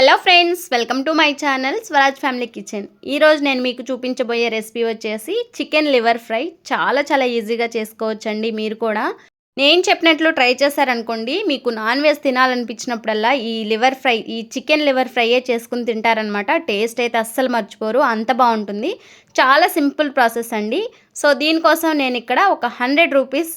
Hello friends welcome to my channel Swaraj family kitchen. ఈరోజు నేను మీకు చూపించబోయే రెసిపీ వచ్చేసి చికెన్ లివర్ ఫ్రై. చాలా చాలా ఈజీగా చేసుకోవచ్చండి మీరు కూడా. నేను చెప్పినట్లు ట్రై చేశారనుకోండి మీకు నాన్ వెజ్ తినాలనిపించినప్పుడల్లా ఈ లివర్ ఫ్రై ఈ చికెన్ లివర్ ఫ్రైయే చేసుకుని తింటారనమాట టేస్ట్ అయితే అస్సలు మర్చిపోరు అంత బాగుంటుంది. చాలా సింపుల్ ప్రాసెస్ అండి. సో దీనికోసం నేను ఇక్కడ ఒక హండ్రెడ్ రూపీస్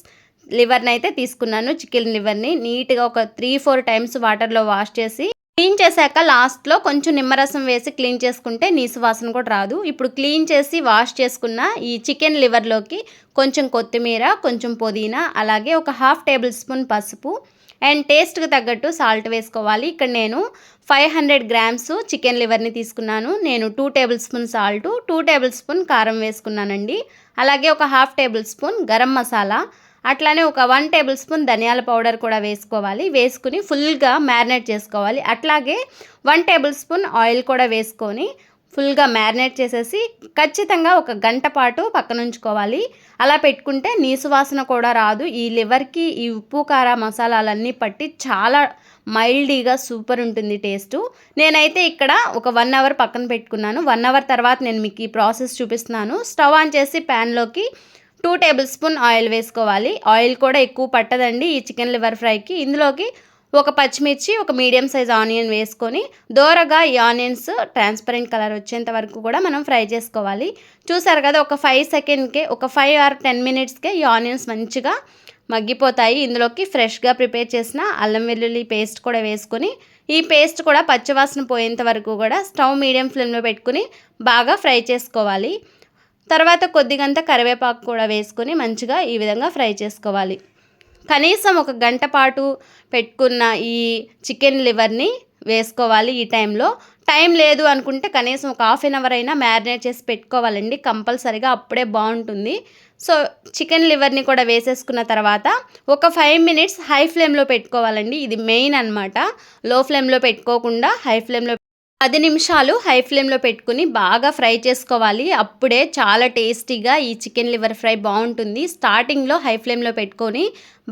లివర్ని అయితే తీసుకున్నాను చికెన్ లివర్ని. నీట్గా ఒక త్రీ ఫోర్ టైమ్స్ వాటర్లో వాష్ చేసి క్లీన్ చేశాక లాస్ట్లో కొంచెం నిమ్మరసం వేసి క్లీన్ చేసుకుంటే నీసు వాసన కూడా రాదు. ఇప్పుడు క్లీన్ చేసి వాష్ చేసుకున్న ఈ చికెన్ లివర్లోకి కొంచెం కొత్తిమీర కొంచెం పుదీనా అలాగే ఒక హాఫ్ టేబుల్ స్పూన్ పసుపు అండ్ టేస్ట్కి తగ్గట్టు సాల్ట్ వేసుకోవాలి. ఇక్కడ నేను ఫైవ్ హండ్రెడ్ గ్రామ్స్ చికెన్ లివర్ని తీసుకున్నాను. నేను two table spoon salt two table spoon కారం వేసుకున్నానండి. అలాగే ఒక half table spoon garam masala అట్లానే ఒక వన్ టేబుల్ స్పూన్ ధనియాల పౌడర్ కూడా వేసుకోవాలి. వేసుకుని ఫుల్గా మ్యారినేట్ చేసుకోవాలి. అట్లాగే వన్ టేబుల్ స్పూన్ ఆయిల్ కూడా వేసుకొని ఫుల్గా మ్యారినేట్ చేసేసి ఖచ్చితంగా ఒక గంట పాటు పక్కన ఉంచుకోవాలి. అలా పెట్టుకుంటే నీసు వాసన కూడా రాదు. ఈ లివర్కి ఈ ఉప్పు కార మసాలాలన్నీ పట్టి చాలా మైల్డీగా సూపర్ ఉంటుంది టేస్టు. నేనైతే ఇక్కడ ఒక వన్ అవర్ పక్కన పెట్టుకున్నాను. వన్ అవర్ తర్వాత నేను మీకు ఈ ప్రాసెస్ చూపిస్తున్నాను. స్టవ్ ఆన్ చేసి ప్యాన్లోకి టూ టేబుల్ స్పూన్ ఆయిల్ వేసుకోవాలి. ఆయిల్ కూడా ఎక్కువ పట్టదండి ఈ చికెన్ లివర్ ఫ్రైకి. ఇందులోకి ఒక పచ్చిమిర్చి ఒక మీడియం సైజ్ ఆనియన్ వేసుకొని దోరగా ఈ ఆనియన్స్ ట్రాన్స్పరెంట్ కలర్ వచ్చేంత వరకు కూడా మనం ఫ్రై చేసుకోవాలి. చూసారు కదా ఒక ఫైవ్ సెకండ్కే ఒక ఫైవ్ ఆర్ టెన్ మినిట్స్కే ఈ ఆనియన్స్ మంచిగా మగ్గిపోతాయి. ఇందులోకి ఫ్రెష్గా ప్రిపేర్ చేసిన అల్లం వెల్లుల్లి పేస్ట్ కూడా వేసుకొని ఈ పేస్ట్ కూడా పచ్చివాసన పోయేంత వరకు కూడా స్టవ్ మీడియం ఫ్లేమ్లో పెట్టుకుని బాగా ఫ్రై చేసుకోవాలి. తర్వాత కొద్దిగంత కరివేపాకు కూడా వేసుకొని మంచిగా ఈ విధంగా ఫ్రై చేసుకోవాలి. కనీసం ఒక గంట పాటు పెట్టుకున్న ఈ చికెన్ లివర్ని వేసుకోవాలి ఈ టైంలో. టైం లేదు అనుకుంటే కనీసం ఒక హాఫ్ అన్ అవర్ అయినా మ్యారినేట్ చేసి పెట్టుకోవాలండి. కంపల్సరీగా అప్పుడే బాగుంటుంది. సో చికెన్ లివర్ని కూడా వేసేసుకున్న తర్వాత ఒక ఫైవ్ మినిట్స్ హై ఫ్లేమ్లో పెట్టుకోవాలండి. ఇది మెయిన్ అనమాట లో ఫ్లేమ్లో పెట్టుకోకుండా హై ఫ్లేమ్లో పది నిమిషాలు హై ఫ్లేమ్లో పెట్టుకుని బాగా ఫ్రై చేసుకోవాలి. అప్పుడే చాలా టేస్టీగా ఈ చికెన్ లివర్ ఫ్రై బాగుంటుంది. స్టార్టింగ్లో హై ఫ్లేమ్లో పెట్టుకొని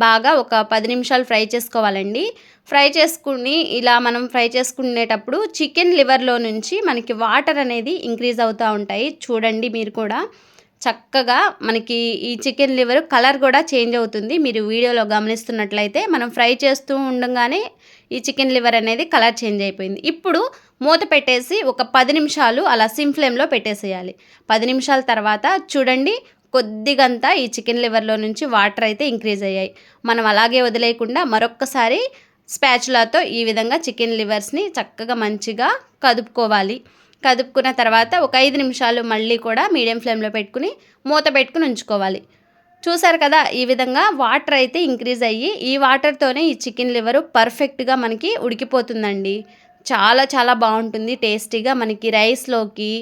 బాగా ఒక పది నిమిషాలు ఫ్రై చేసుకోవాలండి. ఫ్రై చేసుకుని ఇలా మనం ఫ్రై చేసుకునేటప్పుడు చికెన్ లివర్లో నుంచి మనకి వాటర్ అనేది ఇంక్రీజ్ అవుతూ ఉంటాయి. చూడండి మీరు కూడా. చక్కగా మనకి ఈ చికెన్ లివర్ కలర్ కూడా చేంజ్ అవుతుంది. మీరు వీడియోలో గమనిస్తున్నట్లయితే మనం ఫ్రై చేస్తూ ఉండగానే ఈ చికెన్ లివర్ అనేది కలర్ చేంజ్ అయిపోయింది. ఇప్పుడు మూత పెట్టేసి ఒక పది నిమిషాలు అలా సిమ్ ఫ్లేమ్లో పెట్టేసేయాలి. పది నిమిషాల తర్వాత చూడండి కొద్దిగంతా ఈ చికెన్ లివర్లో నుంచి వాటర్ అయితే ఇంక్రీజ్ అయ్యాయి. మనం అలాగే వదిలేయకుండా మరొక్కసారి స్పాచులాతో ఈ విధంగా చికెన్ లివర్స్ని చక్కగా మంచిగా కదుపుకోవాలి. కదుపుకున్న తర్వాత ఒక ఐదు నిమిషాలు మళ్ళీ కూడా మీడియం ఫ్లేమ్లో పెట్టుకుని మూత పెట్టుకుని ఉంచుకోవాలి. చూసారు కదా ఈ విధంగా వాటర్ అయితే ఇంక్రీజ్ అయ్యి ఈ వాటర్తోనే ఈ చికెన్ లివర్ పర్ఫెక్ట్గా మనకి ఉడికిపోతుందండి. చాలా చాలా బాగుంటుంది టేస్టీగా మనకి రైస్లోకి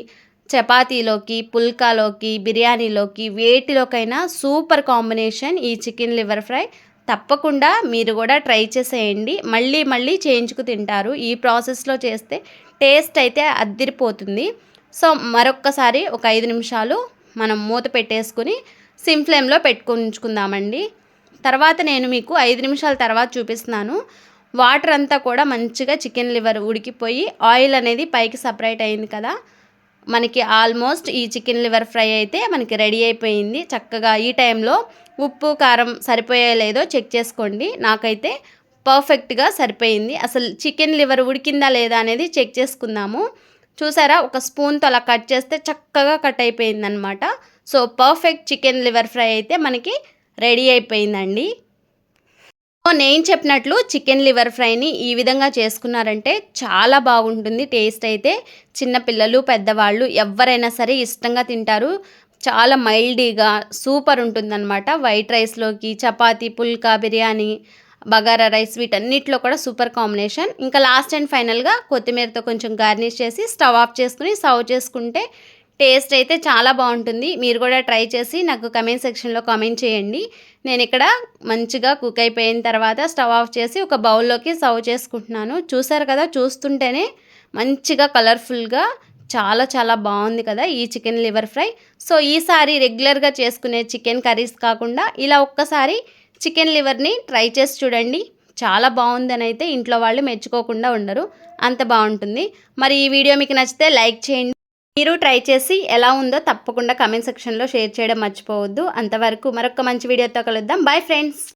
చపాతీలోకి పుల్కాలోకి బిర్యానీలోకి వేటిలోకైనా సూపర్ కాంబినేషన్ ఈ చికెన్ లివర్ ఫ్రై. తప్పకుండా మీరు కూడా ట్రై చేసేయండి. మళ్ళీ మళ్ళీ చేయించుకు తింటారు. ఈ ప్రాసెస్లో చేస్తే టేస్ట్ అయితే అద్దిరిపోతుంది. సో మరొక్కసారి ఒక ఐదు నిమిషాలు మనం మూత పెట్టేసుకుని సిమ్ ఫ్లేమ్లో పెట్టుకుంచుకుందామండి. తర్వాత నేను మీకు ఐదు నిమిషాల తర్వాత చూపిస్తున్నాను. వాటర్ అంతా కూడా మంచిగా చికెన్ లివర్ ఉడికిపోయి ఆయిల్ అనేది పైకి సపరేట్ అయింది కదా. మనకి ఆల్మోస్ట్ ఈ చికెన్ లివర్ ఫ్రై అయితే మనకి రెడీ అయిపోయింది. చక్కగా ఈ టైంలో ఉప్పు కారం సరిపోయే లేదో చెక్ చేసుకోండి. నాకైతే పర్ఫెక్ట్గా సరిపోయింది. అసలు చికెన్ లివర్ ఉడికిందా లేదా అనేది చెక్ చేసుకుందాము. చూసారా? ఒక స్పూన్తో అలా కట్ చేస్తే చక్కగా కట్ అయిపోయిందనమాట so perfect chicken liver fry అయితే మనకి రెడీ అయిపోయిందండి. సో నేను చెప్పినట్లు చికెన్ లివర్ ఫ్రైని ఈ విధంగా చేసుకున్నారంటే చాలా బాగుంటుంది టేస్ట్ అయితే. చిన్నపిల్లలు పెద్దవాళ్ళు ఎవరైనా సరే ఇష్టంగా తింటారు. చాలా మైల్డీగా సూపర్ ఉంటుందన్నమాట. వైట్ రైస్లోకి చపాతి పుల్కా బిర్యానీ బగారా రైస్ వీటన్నిటిలో కూడా సూపర్ కాంబినేషన్. ఇంకా లాస్ట్ అండ్ ఫైనల్గా కొత్తిమీరతో కొంచెం గార్నిష్ చేసి స్టవ్ ఆఫ్ చేసుకుని సర్వ్ చేసుకుంటే టేస్ట్ అయితే చాలా బాగుంటుంది. మీరు కూడా ట్రై చేసి నాకు కమెంట్ సెక్షన్లో కామెంట్ చేయండి. నేను ఇక్కడ మంచిగా కుక్ అయిపోయిన తర్వాత స్టవ్ ఆఫ్ చేసి ఒక బౌల్లోకి సర్వ్ చేసుకుంటున్నాను. చూసారు కదా చూస్తుంటేనే మంచిగా కలర్ఫుల్గా చాలా చాలా బాగుంది కదా ఈ చికెన్ లివర్ ఫ్రై. సో ఈసారి రెగ్యులర్గా చేసుకునే చికెన్ కర్రీస్ కాకుండా ఇలా ఒక్కసారి చికెన్ లివర్ని ట్రై చేసి చూడండి. చాలా బాగుందని అయితే ఇంట్లో వాళ్ళు మెచ్చుకోకుండా ఉండరు. అంత బాగుంటుంది. మరి ఈ వీడియో మీకు నచ్చితే లైక్ చేయండి. మీరు ట్రై చేసి ఎలా ఉందో తప్పకుండా కమెంట్ సెక్షన్లో షేర్ చేయడం మర్చిపోవద్దు. అంతవరకు మరొక మంచి వీడియోతో కలుద్దాం. Bye friends